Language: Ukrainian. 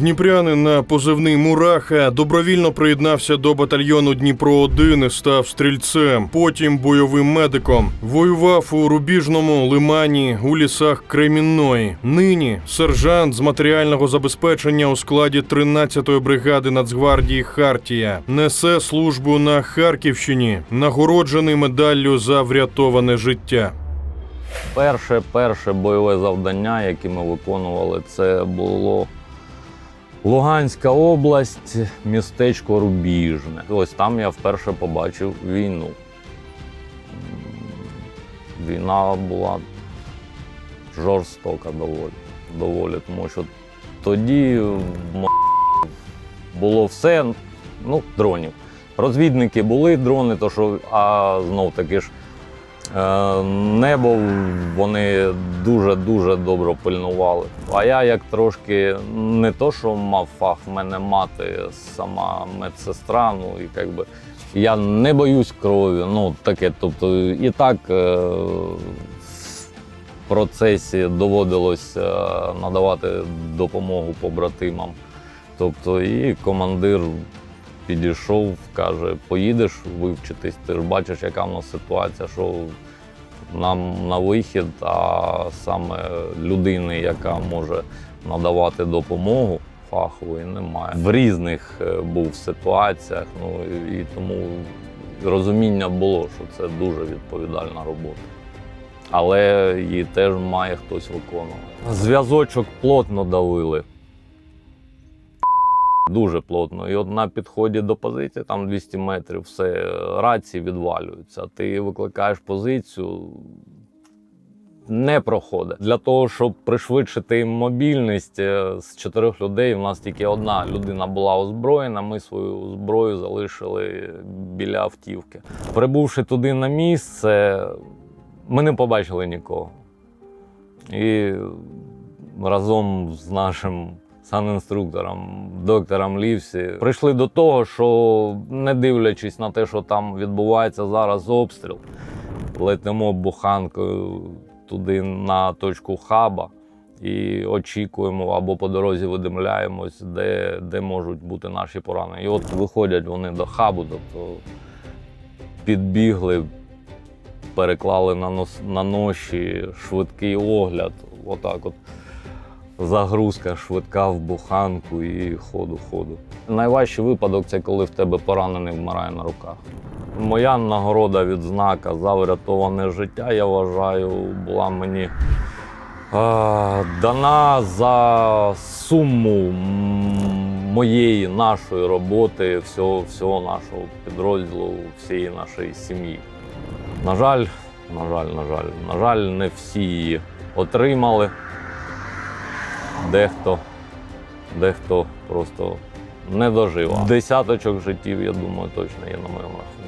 Дніпрянин на позивний Мураха добровільно приєднався до батальйону Дніпро 1 і став стрільцем, потім бойовим медиком. Воював у рубіжному лимані у лісах Кремінної. Нині сержант з матеріального забезпечення у складі 13-ї бригади Нацгвардії Хартія несе службу на Харківщині, нагороджений медаллю за врятоване життя. Перше, перше бойове завдання, яке ми виконували, це було Луганська область, містечко Рубіжне. Ось там я вперше побачив війну. Війна була жорстока доволі, доволі тому що тоді було все, ну, дронів. Розвідники були дрони, то що, а знов таки ж Е, Небо вони дуже-дуже добре пильнували. А я як трошки не то, що мав фах, в мене мати сама медсестра, ну і якби я не боюсь крові. Ну таке, тобто і так е, в процесі доводилось надавати допомогу побратимам. Тобто і командир підійшов, каже, поїдеш вивчитись, ти ж бачиш, яка в нас ситуація, що нам на вихід, а саме людини, яка може надавати допомогу фахової, немає. В різних е, був ситуаціях, ну і тому розуміння було, що це дуже відповідальна робота. Але її теж має хтось виконувати. Зв'язочок плотно давили. Дуже плотно. І от на підході до позиції, там 200 метрів, все, рації відвалюються. Ти викликаєш позицію, не проходить. Для того, щоб пришвидшити мобільність е, з чотирьох людей, у нас тільки одна людина була озброєна. Ми свою зброю залишили біля автівки. Прибувши туди на місце, ми не побачили нікого. І разом з нашим санінструктором, доктором Лівсі, прийшли до того, що не дивлячись на те, що там відбувається зараз обстріл, летимо буханкою туди на точку хаба і очікуємо або по дорозі видимляємось, де, де можуть бути наші поранені. І от виходять вони до хабу, тобто підбігли, переклали на, нос, на ноші швидкий огляд. Отак от загрузка швидка в буханку і ходу, ходу. Найважчий випадок це коли в тебе поранений вмирає на руках. Моя нагорода відзнака за врятоване життя, я вважаю, була мені е, дана за суму моєї нашої роботи, всього, всього нашого підрозділу, всієї нашої сім'ї. На жаль, на жаль, на жаль, на жаль, не всі її отримали. Дехто, дехто просто не дожив. Десяточок життів, я думаю, точно є на моєму рахунку.